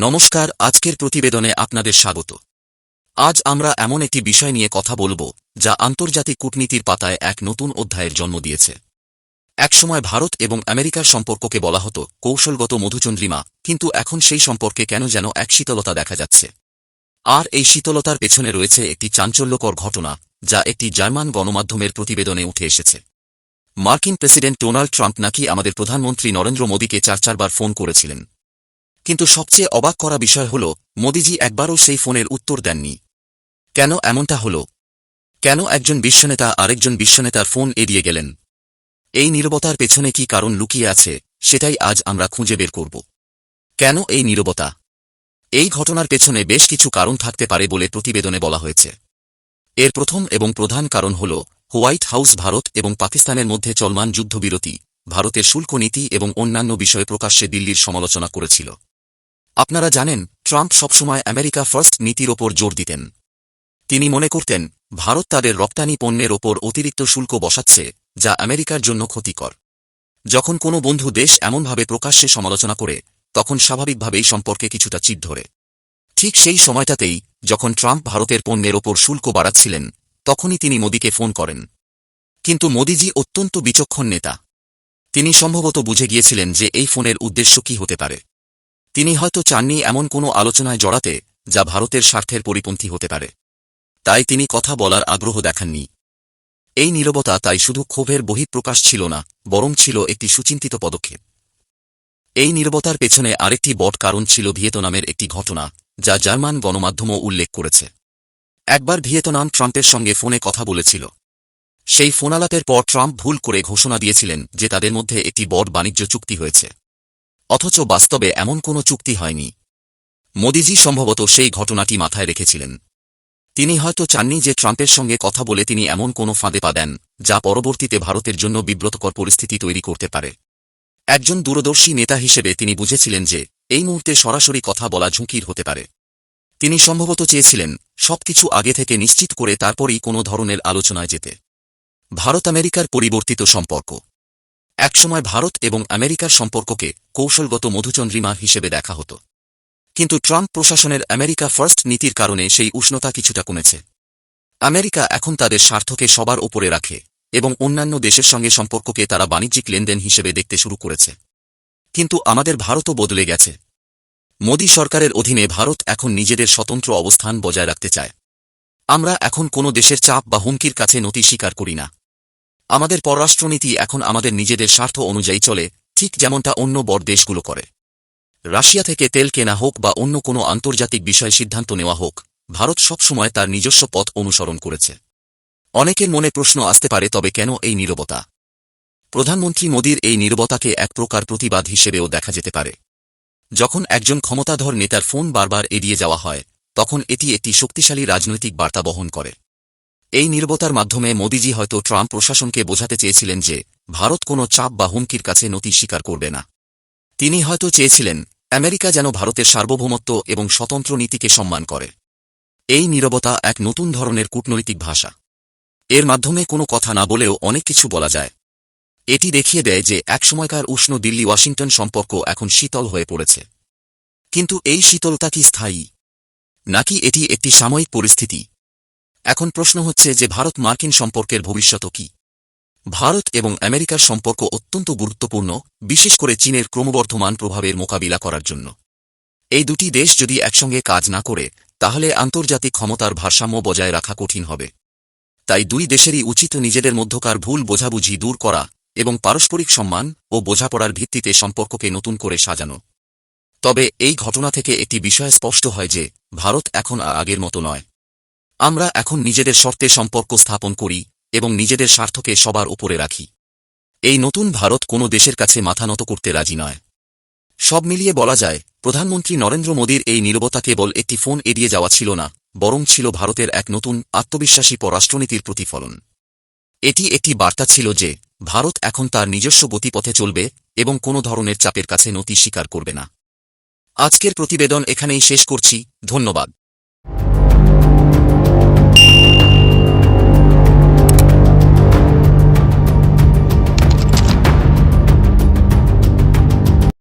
নমস্কার, আজকের প্রতিবেদনে আপনাদের স্বাগত। আজ আমরা এমন একটি বিষয় নিয়ে কথা বলব, যা আন্তর্জাতিক কূটনীতির পাতায় এক নতুন অধ্যায়ের জন্ম দিয়েছে। একসময় ভারত এবং আমেরিকার সম্পর্ককে বলা হতো কৌশলগত মধুচন্দ্রিমা, কিন্তু এখন সেই সম্পর্কে কেন যেন এক শীতলতা দেখা যাচ্ছে। আর এই শীতলতার পেছনে রয়েছে একটি চাঞ্চল্যকর ঘটনা, যা একটি জার্মান গণমাধ্যমের প্রতিবেদনে উঠে এসেছে। মার্কিন প্রেসিডেন্ট ডোনাল্ড ট্রাম্প নাকি আমাদের প্রধানমন্ত্রী নরেন্দ্র মোদীকে চার চারবার ফোন করেছিলেন। কিন্তু সবচেয়ে অবাক করা বিষয় হল, মোদিজি একবারও সেই ফোনের উত্তর দেননি। কেন এমনটা হল? কেন একজন বিশ্বনেতা আরেকজন বিশ্বনেতার ফোন এড়িয়ে গেলেন? এই নীরবতার পেছনে কি কারণ লুকিয়ে আছে, সেটাই আজ আমরা খুঁজে বের করব। কেন এই নীরবতা? এই ঘটনার পেছনে বেশ কিছু কারণ থাকতে পারে বলে প্রতিবেদনে বলা হয়েছে। এর প্রথম এবং প্রধান কারণ হল, হোয়াইট হাউস ভারত এবং পাকিস্তানের মধ্যে চলমান যুদ্ধবিরতি, ভারতের শুল্ক নীতি এবং অন্যান্য বিষয়ে প্রকাশ্যে দিল্লির সমালোচনা করেছিল। আপনারা জানেন, ট্রাম্প সবসময় আমেরিকা ফার্স্ট নীতির ওপর জোর দিতেন। তিনি মনে করতেন, ভারত তাদের রপ্তানি পণ্যের ওপর অতিরিক্ত শুল্ক বসাচ্ছে, যা আমেরিকার জন্য ক্ষতিকর। যখন কোনো বন্ধু দেশ এমনভাবে প্রকাশ্যে সমালোচনা করে, তখন স্বাভাবিকভাবেই সম্পর্কে কিছুটা চিট ধরে। ঠিক সেই সময়টাতেই, যখন ট্রাম্প ভারতের পণ্যের ওপর শুল্ক বাড়াচ্ছিলেন, তখনই তিনি মোদীকে ফোন করেন। কিন্তু মোদিজি অত্যন্ত বিচক্ষণ নেতা। তিনি সম্ভবত বুঝে গিয়েছিলেন যে এই ফোনের উদ্দেশ্য কি হতে পারে। তিনি হয়তো চাননি এমন কোনো আলোচনায় জড়াতে, যা ভারতের স্বার্থের পরিপন্থী হতে পারে। তাই তিনি কথা বলার আগ্রহ দেখাননি। এই নীরবতা তাই শুধু ক্ষোভের বহিঃপ্রকাশ ছিল না, বরং ছিল একটি সুচিন্তিত পদক্ষেপ। এই নীরবতার পেছনে আরেকটি বট কারণ ছিল ভিয়েতনামের একটি ঘটনা, যা জার্মান গণমাধ্যমও উল্লেখ করেছে। একবার ভিয়েতনাম ট্রাম্পের সঙ্গে ফোনে কথা বলেছিল। সেই ফোনালাপের পর ট্রাম্প ভুল করে ঘোষণা দিয়েছিলেন যে তাদের মধ্যে একটি বট বাণিজ্য চুক্তি হয়েছে। অথচ বাস্তবে এমন কোনো চুক্তি হয়নি। মোদিজি সম্ভবত সেই ঘটনাটি মাথায় রেখেছিলেন। তিনি হয়তো চাননি যে ট্রাম্পের সঙ্গে কথা বলে তিনি এমন কোনো ফাঁদে পা দেন, যা পরবর্তীতে ভারতের জন্য বিব্রতকর পরিস্থিতি তৈরি করতে পারে। একজন দূরদর্শী নেতা হিসেবে তিনি বুঝেছিলেন যে, এই মুহূর্তে সরাসরি কথা বলা ঝুঁকির হতে পারে। তিনি সম্ভবত চেয়েছিলেন, সবকিছু আগে থেকে নিশ্চিত করে তারপরই কোনো ধরনের আলোচনায় যেতে। ভারত আমেরিকার পরিবর্তিত সম্পর্ক একসময় ভারত এবং আমেরিকার সম্পর্ককে কৌশলগত মধুচন্দ্রিমা হিসেবে দেখা হতো। কিন্তু ট্রাম্প প্রশাসনের আমেরিকা ফার্স্ট নীতির কারণে সেই উষ্ণতা কিছুটা কমেছে। আমেরিকা এখন তাদের স্বার্থকে সবার ওপরে রাখে এবং অন্যান্য দেশের সঙ্গে সম্পর্ককে তারা বাণিজ্যিক লেনদেন হিসেবে দেখতে শুরু করেছে। কিন্তু আমাদের ভারতও বদলে গেছে। মোদী সরকারের অধীনে ভারত এখন নিজেদের স্বতন্ত্র অবস্থান বজায় রাখতে চায়। আমরা এখন কোনো দেশের চাপ বা হুমকির কাছে নতি স্বীকার করি না। আমাদের পররাষ্ট্রনীতি এখন আমাদের নিজেদের স্বার্থ অনুযায়ী চলে, ঠিক যেমনটা অন্য বড় দেশগুলো করে। রাশিয়া থেকে তেল কেনা হোক বা অন্য কোনো আন্তর্জাতিক বিষয়ে সিদ্ধান্ত নেওয়া হোক, ভারত সবসময় তার নিজস্ব পথ অনুসরণ করেছে। অনেকের মনে প্রশ্ন আসতে পারে, তবে কেন এই নীরবতা? প্রধানমন্ত্রী মোদীর এই নীরবতাকে এক প্রকার প্রতিবাদ হিসেবেও দেখা যেতে পারে। যখন একজন ক্ষমতাধর নেতার ফোন বারবার এড়িয়ে যাওয়া হয়, তখন এটি একটি শক্তিশালী রাজনৈতিক বার্তা বহন করে। এই নির্বতার মাধ্যমে মোদিজি হয়তো ট্রাম্প প্রশাসনকে বোঝাতে চেয়েছিলেন যে ভারত কোনো চাপ বা হুমকির কাছে নতি স্বীকার করবে না। তিনি হয়তো চেয়েছিলেন, আমেরিকা যেন ভারতের সার্বভৌমত্ব এবং স্বতন্ত্র নীতিকে সম্মান করে। এই নীরবতা এক নতুন ধরনের কূটনৈতিক ভাষা। এর মাধ্যমে কোনো কথা না বলেও অনেক কিছু বলা যায়। এটি দেখিয়ে দেয় যে একসময়কার উষ্ণ দিল্লি ওয়াশিংটন সম্পর্ক এখন শীতল হয়ে পড়েছে। কিন্তু এই শীতলতা কি স্থায়ী? নাকি এটি একটি সাময়িক পরিস্থিতি? এখন প্রশ্ন হচ্ছে যে ভারত মার্কিন সম্পর্কের ভবিষ্যৎ কি? ভারত এবং আমেরিকার সম্পর্ক অত্যন্ত গুরুত্বপূর্ণ, বিশেষ করে চীনের ক্রমবর্ধমান প্রভাবের মোকাবিলা করার জন্য। এই দুটি দেশ যদি একসঙ্গে কাজ না করে, তাহলে আন্তর্জাতিক ক্ষমতার ভারসাম্য বজায় রাখা কঠিন হবে। তাই দুই দেশেরই উচিত নিজেদের মধ্যকার ভুল বোঝাবুঝি দূর করা এবং পারস্পরিক সম্মান ও বোঝাপড়ার ভিত্তিতে সম্পর্ককে নতুন করে সাজানো। তবে এই ঘটনা থেকে একটি বিষয় স্পষ্ট হয় যে, ভারত এখন আগের মতো নয়। আমরা এখন নিজেদের শর্তে সম্পর্ক স্থাপন করি এবং নিজেদের স্বার্থকে সবার উপরে রাখি। এই নতুন ভারত কোনো দেশের কাছে মাথা নত করতে রাজি নয়। সব মিলিয়ে বলা যায়, প্রধানমন্ত্রী নরেন্দ্র মোদীর এই নীরবতা কেবল একটি ফোন এড়িয়ে যাওয়া ছিল না, বরং ছিল ভারতের এক নতুন আত্মবিশ্বাসী পররাষ্ট্রনীতির প্রতিফলন। এটি একটি বার্তা ছিল যে, ভারত এখন তার নিজস্ব গতিপথে চলবে এবং কোনো ধরনের চাপের কাছে নতি স্বীকার করবে না। আজকের প্রতিবেদন এখানেই শেষ করছি, ধন্যবাদ।